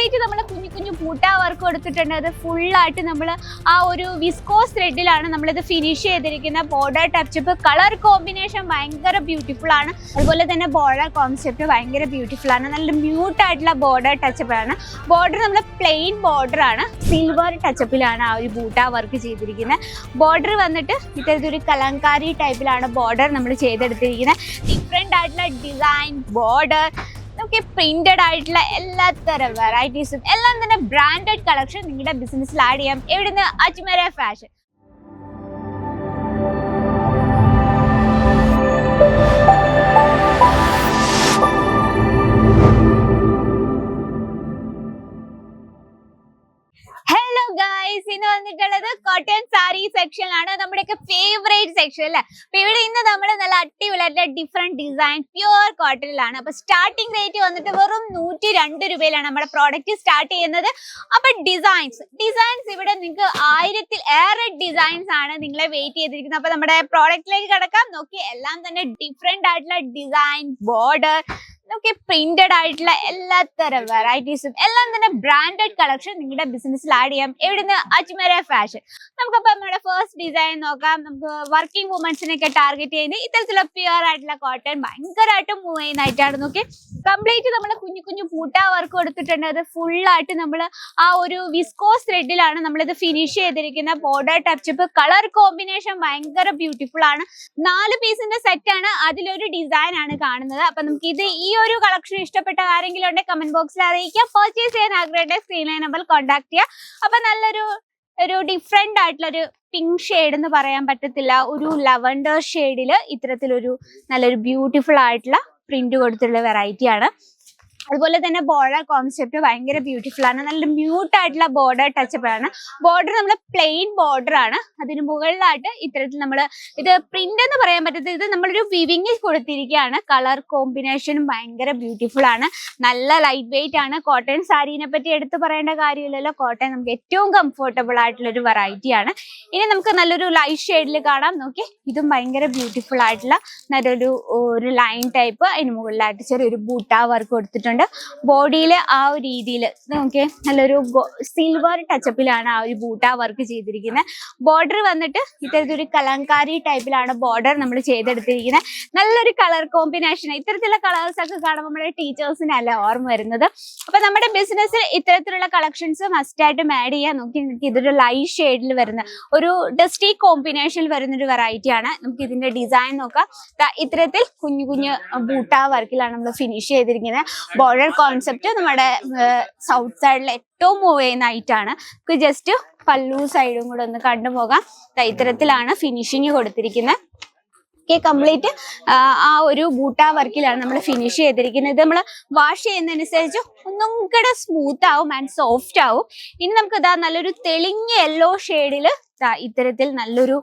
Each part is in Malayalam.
കംപ്ലീറ്റ് നമ്മൾ കുഞ്ഞു കുഞ്ഞു പൂട്ടാ വർക്ക് കൊടുത്തിട്ടുണ്ട്. അത് ഫുള്ളായിട്ട് നമ്മൾ ആ ഒരു വിസ്കോസ് ത്രെഡിലാണ് നമ്മളിത് ഫിനിഷ് ചെയ്തിരിക്കുന്ന border touch up colour combination ഭയങ്കര ബ്യൂട്ടിഫുൾ ആണ്. അതുപോലെ തന്നെ ബോർഡർ കോൺസെപ്റ്റ് ഭയങ്കര ബ്യൂട്ടിഫുൾ ആണ്. നല്ല മ്യൂട്ട് ആയിട്ടുള്ള ബോർഡർ ടച്ചപ്പ് ആണ്. ബോർഡർ നമ്മൾ പ്ലെയിൻ ബോർഡർ ആണ്. സിൽവർ ടച്ചപ്പിലാണ് ആ ഒരു ബൂട്ട വർക്ക് ചെയ്തിരിക്കുന്നത്. ബോർഡർ വന്നിട്ട് ഇത്തരത്തിലൊരു കലങ്കാരി ടൈപ്പിലാണ് ബോർഡർ നമ്മൾ ചെയ്തെടുത്തിരിക്കുന്നത്. ഡിഫറെന്റ് ആയിട്ടുള്ള ഡിസൈൻ ബോർഡർ നമുക്ക് പ്രിന്റഡ് ആയിട്ടുള്ള എല്ലാത്തരം വെറൈറ്റീസും എല്ലാം തന്നെ ബ്രാൻഡഡ് കളക്ഷൻ നിങ്ങളുടെ ബിസിനസ്സിൽ ആഡ് ചെയ്യാം. എവിടുന്ന്? അജ്മര ഫാഷൻ വന്നിട്ടുള്ളത് കോട്ടൺ സാരി സെക്ഷനിലാണ് നമ്മുടെയൊക്കെ ഫേവറേറ്റ് സെക്ഷൻ അല്ലേ? അപ്പൊ ഇവിടെ ഇന്ന് നമ്മൾ നല്ല അടിപൊളിയായിട്ടുള്ള ഡിഫറെന്റ് ഡിസൈൻ പ്യുവർ കോട്ടണിലാണ് അപ്പൊ സ്റ്റാർട്ടിംഗ് റേറ്റ് വന്നിട്ട് വെറും നൂറ്റി രണ്ട് രൂപയിലാണ് നമ്മുടെ പ്രോഡക്റ്റ് സ്റ്റാർട്ട് ചെയ്യുന്നത്. അപ്പൊ ഡിസൈൻസ് ഡിസൈൻസ് ഇവിടെ നിങ്ങൾക്ക് ആയിരത്തിൽ ഏറെ ഡിസൈൻസ് ആണ് നിങ്ങളെ വെയിറ്റ് ചെയ്തിരിക്കുന്നത്. അപ്പൊ നമ്മുടെ പ്രോഡക്റ്റിലേക്ക് കിടക്കാം. നോക്കി എല്ലാം തന്നെ ഡിഫറെന്റ് ആയിട്ടുള്ള ഡിസൈൻ ബോർഡർ നമുക്ക് പ്രിന്റഡ് ആയിട്ടുള്ള എല്ലാത്തരം വെറൈറ്റീസും എല്ലാം തന്നെ ബ്രാൻഡഡ് കളക്ഷൻ നിങ്ങളുടെ ബിസിനസ്സിൽ ആഡ് ചെയ്യാം. എവിടുന്ന്? അജ്മര ഫാഷൻ നമുക്കപ്പോൾ നമ്മുടെ ഫസ്റ്റ് ഡിസൈൻ നോക്കാം. നമുക്ക് വർക്കിംഗ് വുമൻസിനൊക്കെ ടാർഗറ്റ് ചെയ്യുന്നത് ഇത്തരത്തിലുള്ള പ്യുവർ ആയിട്ടുള്ള കോട്ടൺ ഭയങ്കരമായിട്ട് മൂവ് ചെയ്യുന്നതായിട്ടാണ് നോക്കി കംപ്ലീറ്റ് നമ്മൾ കുഞ്ഞു കുഞ്ഞു പൂട്ടാ വർക്ക് കൊടുത്തിട്ടുണ്ട്. അത് ഫുള്ളായിട്ട് നമ്മൾ ആ ഒരു വിസ്കോസ് ത്രെഡിലാണ് നമ്മളിത് ഫിനിഷ് ചെയ്തിരിക്കുന്ന border touch up colour combination ഭയങ്കര ബ്യൂട്ടിഫുൾ ആണ്. നാല് പീസിന്റെ സെറ്റ് ആണ്. അതിലൊരു ഡിസൈൻ ആണ് കാണുന്നത്. അപ്പൊ നമുക്ക് ഇത് ഈ ഒരു കളക്ഷൻ ഇഷ്ടപ്പെട്ട ആരെങ്കിലും ഉണ്ടെങ്കിൽ കമന്റ് ബോക്സിൽ അറിയിക്കുക. പർച്ചേസ് ചെയ്യാൻ ആഗ്രഹമുണ്ട് സ്ക്രീനിലെ നമ്പർ കോൺടാക്ട് ചെയ്യുക. അപ്പൊ നല്ലൊരു ഒരു ഡിഫറെന്റ് ആയിട്ടുള്ള ഒരു പിങ്ക് ഷെയ്ഡ് എന്ന് പറയാൻ പറ്റത്തില്ല. ഒരു ലവൻഡർ ഷെയ്ഡിൽ ഇത്തരത്തിലൊരു നല്ലൊരു ബ്യൂട്ടിഫുൾ ആയിട്ടുള്ള പ്രിന്റ് കൊടുത്തിട്ടുള്ള വെറൈറ്റി ആണ്. അതുപോലെ തന്നെ ബോർഡർ കോൺസെപ്റ്റ് ഭയങ്കര ബ്യൂട്ടിഫുൾ ആണ്. നല്ല മ്യൂട്ട് ആയിട്ടുള്ള ബോർഡർ ടച്ചപ്പ് ആണ്. ബോർഡർ നമ്മൾ പ്ലെയിൻ ബോർഡർ ആണ്. അതിന് മുകളിലായിട്ട് ഇത്തരത്തിൽ നമ്മൾ ഇത് പ്രിന്റ് എന്ന് പറയാൻ പറ്റത്തില്ല. ഇത് നമ്മളൊരു വിവിങ് കൊടുത്തിരിക്കുകയാണ്. കളർ കോമ്പിനേഷനും ഭയങ്കര ബ്യൂട്ടിഫുൾ ആണ്. നല്ല ലൈറ്റ് വെയിറ്റ് ആണ്. കോട്ടൺ സാരീനെ പറ്റി എടുത്തു പറയേണ്ട കാര്യമില്ലല്ലോ. കോട്ടൺ നമുക്ക് ഏറ്റവും കംഫർട്ടബിൾ ആയിട്ടുള്ള ഒരു വെറൈറ്റി ആണ്. ഇനി നമുക്ക് നല്ലൊരു ലൈറ്റ് ഷെയ്ഡിൽ കാണാം. നോക്കി ഇതും ഭയങ്കര ബ്യൂട്ടിഫുൾ ആയിട്ടുള്ള നല്ലൊരു ഒരു ലൈൻ ടൈപ്പ് അതിന് മുകളിലായിട്ട് ചെറിയൊരു ബൂട്ടാ വർക്ക് കൊടുത്തിട്ടുണ്ട്. ബോഡിയിൽ ആ ഒരു രീതിയിൽ നോക്കിയേ നല്ലൊരു സിൽവർ ടച്ചപ്പിലാണ് ആ ഒരു ബൂട്ട വർക്ക് ചെയ്തിരിക്കുന്നത് ബോർഡർ വന്നിട്ട് ഇത്തരത്തിലൊരു കലങ്കാരി ടൈപ്പിലാണ് ബോർഡർ നമ്മൾ ചെയ്തെടുത്തിരിക്കുന്നത് നല്ലൊരു കളർ കോമ്പിനേഷൻ ഇത്തരത്തിലുള്ള കളേഴ്സ് ഒക്കെ കാണുമ്പോൾ നമ്മുടെ ടീച്ചേഴ്സിനല്ല ഓർമ്മ വരുന്നത്. അപ്പൊ നമ്മുടെ ബിസിനസ്സിൽ ഇത്തരത്തിലുള്ള കളക്ഷൻസ് മസ്റ്റ് ആയിട്ടും ആഡ് ചെയ്യാൻ നോക്കി നിങ്ങൾക്ക് ഇതൊരു ലൈറ്റ് ഷെയ്ഡിൽ വരുന്ന ഒരു ഡസ്റ്റി കോമ്പിനേഷനിൽ വരുന്ന ഒരു വെറൈറ്റി ആണ് നമുക്ക് ഇതിന്റെ ഡിസൈൻ നോക്കാം. ഇത്തരത്തിൽ കുഞ്ഞു കുഞ്ഞു ബൂട്ടാ വർക്കിലാണ് നമ്മൾ ഫിനിഷ് ചെയ്തിരിക്കുന്നത് ബോർഡർ കോൺസെപ്റ്റ് നമ്മുടെ സൗത്ത് സൈഡിൽ ഏറ്റവും മൂവ് ചെയ്യുന്ന ഐറ്റാണ് നമുക്ക് ജസ്റ്റ് പല്ലു സൈഡും കൂടെ ഒന്ന് കണ്ടുപോകാം. ഇത്തരത്തിലാണ് ഫിനിഷിങ് കൊടുത്തിരിക്കുന്നത് കംപ്ലീറ്റ് ആ ഒരു ബൂട്ടാ വർക്കിലാണ് നമ്മൾ ഫിനിഷ് ചെയ്തിരിക്കുന്നത്. നമ്മൾ വാഷ് ചെയ്യുന്നതനുസരിച്ച് ഒന്നും കൂടെ സ്മൂത്ത് ആവും ആൻഡ് സോഫ്റ്റ് ആവും. ഇനി നമുക്ക് ഇതാ നല്ലൊരു തെളിഞ്ഞ യെല്ലോ ഷെയ്ഡിൽ ഇത്തരത്തിൽ നല്ലൊരു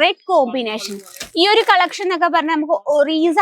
റെഡ് കോമ്പിനേഷൻ ഈ ഒരു കളക്ഷൻ എന്നൊക്കെ പറഞ്ഞാൽ നമുക്ക് ഒറീസ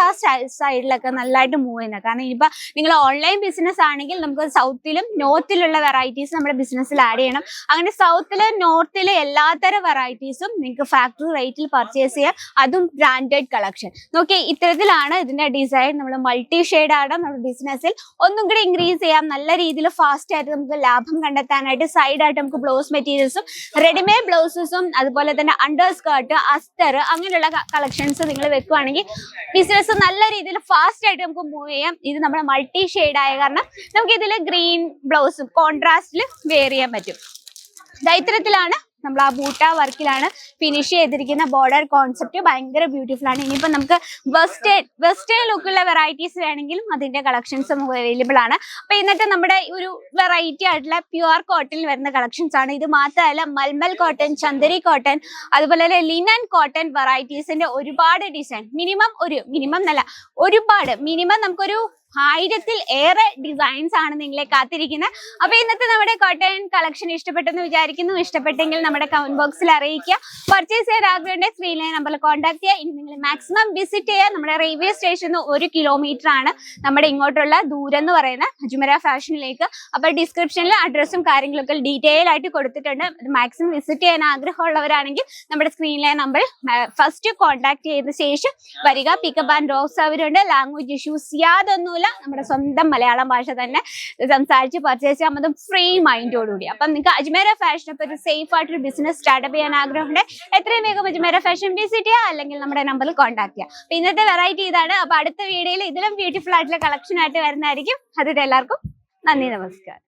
സൈഡിലൊക്കെ നല്ലതായിട്ട് മൂവ് ചെയ്യുന്ന. കാരണം ഇനിയിപ്പോൾ നിങ്ങൾ ഓൺലൈൻ ബിസിനസ് ആണെങ്കിൽ നമുക്ക് സൗത്തിലും നോർത്തിലുള്ള വെറൈറ്റീസ് നമ്മുടെ ബിസിനസ്സിൽ ആഡ് ചെയ്യണം. അങ്ങനെ സൗത്തിൽ നോർത്തിൽ എല്ലാത്തരം വെറൈറ്റീസും നിങ്ങൾക്ക് ഫാക്ടറി റേറ്റിൽ പർച്ചേസ് ചെയ്യാം. അതും ബ്രാൻഡഡ് കളക്ഷൻ നോക്കി ഇത്തരത്തിലാണ് ഇതിന്റെ ഡിസൈൻ നമ്മൾ മൾട്ടി ഷെയ്ഡ് ആണ് നമ്മുടെ ബിസിനസ്സിൽ ഒന്നും കൂടി ഇൻക്രീസ് ചെയ്യാം. നല്ല രീതിയിൽ ഫാസ്റ്റ് ആയിട്ട് നമുക്ക് ലാഭം കണ്ടെത്താനായിട്ട് സൈഡായിട്ട് നമുക്ക് ബ്ലൗസ് മെറ്റീരിയൽസും റെഡിമെയ്ഡ് ബ്ലൗസസും അതുപോലെ തന്നെ അണ്ടർ സ്കേർട്ട് അസ്തർ അങ്ങനെയുള്ള കളക്ഷൻസ് നിങ്ങൾ വെക്കുവാണെങ്കിൽ ബിസിനസ് നല്ല രീതിയിൽ ഫാസ്റ്റ് ആയിട്ട് നമുക്ക് മൂവ് ചെയ്യാം. ഇത് നമ്മുടെ മൾട്ടി ഷെയ്ഡ് ആയ കാരണം നമുക്ക് ഇതിൽ ഗ്രീൻ ബ്ലൗസും കോൺട്രാസ്റ്റിൽ വെയർ ചെയ്യാൻ പറ്റും. ഇത്തരത്തിലാണ് നമ്മൾ ആ ബൂട്ട വർക്കിലാണ് ഫിനിഷ് ചെയ്തിരിക്കുന്ന ബോർഡർ കോൺസെപ്റ്റ് ഭയങ്കര ബ്യൂട്ടിഫുൾ ആണ്. ഇനിയിപ്പോൾ നമുക്ക് വെസ്റ്റേൺ വെസ്റ്റേൺ ലുക്കുള്ള വെറൈറ്റീസ് വേണമെങ്കിലും അതിന്റെ കളക്ഷൻസ് നമുക്ക് അവൈലബിൾ ആണ്. അപ്പോൾ ഇന്നത്തെ നമ്മുടെ ഒരു വെറൈറ്റി ആയിട്ടുള്ള പ്യുവർ കോട്ടണിൽ വരുന്ന കളക്ഷൻസ് ആണ്. ഇത് മാത്രമല്ല മൽമൽ കോട്ടൺ ചന്ദരി കോട്ടൺ അതുപോലെ തന്നെ ലിനൻ കോട്ടൺ വെറൈറ്റീസിന്റെ ഒരുപാട് ഡിസൈൻ മിനിമം ഒരു മിനിമം എന്നല്ല ഒരുപാട്. മിനിമം നമുക്കൊരു ആയിരത്തിൽ ഏറെ ഡിസൈൻസ് ആണ് നിങ്ങളെ കാത്തിരിക്കുന്നത്. അപ്പൊ ഇന്നത്തെ നമ്മുടെ കോട്ടൺ കളക്ഷൻ ഇഷ്ടപ്പെട്ടെന്ന് വിചാരിക്കുന്നു. ഇഷ്ടപ്പെട്ടെങ്കിൽ നമ്മുടെ കമന്റ് ബോക്സിൽ അറിയിക്കുക. പർച്ചേസ് ചെയ്യാൻ ആഗ്രഹമുണ്ട് സ്ക്രീനിലെ നമ്പറിൽ കോൺടാക്ട് ചെയ്യുക. ഇനി നിങ്ങൾ മാക്സിമം വിസിറ്റ് ചെയ്യുക. നമ്മുടെ റെയിൽവേ സ്റ്റേഷനിൽ ഒരു കിലോമീറ്റർ ആണ് നമ്മുടെ ഇങ്ങോട്ടുള്ള ദൂരം എന്ന് പറയുന്ന അജ്മര ഫാഷനിലേക്ക് അപ്പൊ ഡിസ്ക്രിപ്ഷനിൽ അഡ്രസ്സും കാര്യങ്ങളൊക്കെ ഡീറ്റെയിൽ ആയിട്ട് കൊടുത്തിട്ടുണ്ട്. മാക്സിമം വിസിറ്റ് ചെയ്യാൻ ആഗ്രഹമുള്ളവരാണെങ്കിൽ നമ്മുടെ സ്ക്രീനിലെ നമ്പർ ഫസ്റ്റ് കോൺടാക്ട് ചെയ്ത ശേഷം വരിക. പിക്കപ്പ് ആൻഡ് ഡ്രോപ്പ് സൗകര്യമുണ്ട് ലാംഗ്വേജ് ഇഷ്യൂസ് യാതൊന്നുമില്ല. എല്ലാം നമ്മുടെ സ്വന്തം മലയാളം ഭാഷ തന്നെ സംസാരിച്ച് പർച്ചേസ് ചെയ്യാൻ അതും ഫ്രീ മൈൻഡോടുകൂടി അപ്പം നിങ്ങൾക്ക് അജ്മേര ഫാഷനെ പറ്റി സേഫ് ആയിട്ടൊരു ബിസിനസ് സ്റ്റാർട്ടപ്പ് ചെയ്യാൻ ആഗ്രഹമുണ്ട് എത്രയും വേഗം അജ്മേര ഫാഷൻ വിസിറ്റ് ചെയ്യുക അല്ലെങ്കിൽ നമ്മുടെ നമ്പറിൽ കോൺടാക്ട് ചെയ്യുക അപ്പൊ ഇന്നത്തെ വെറൈറ്റി ഇതാണ്. അപ്പൊ അടുത്ത വീഡിയോയിൽ ഇതിലും ബ്യൂട്ടിഫുൾ ആയിട്ടുള്ള കളക്ഷൻ ആയിട്ട് വരുന്നതായിരിക്കും. അതിൽ എല്ലാവർക്കും നന്ദി നമസ്കാരം.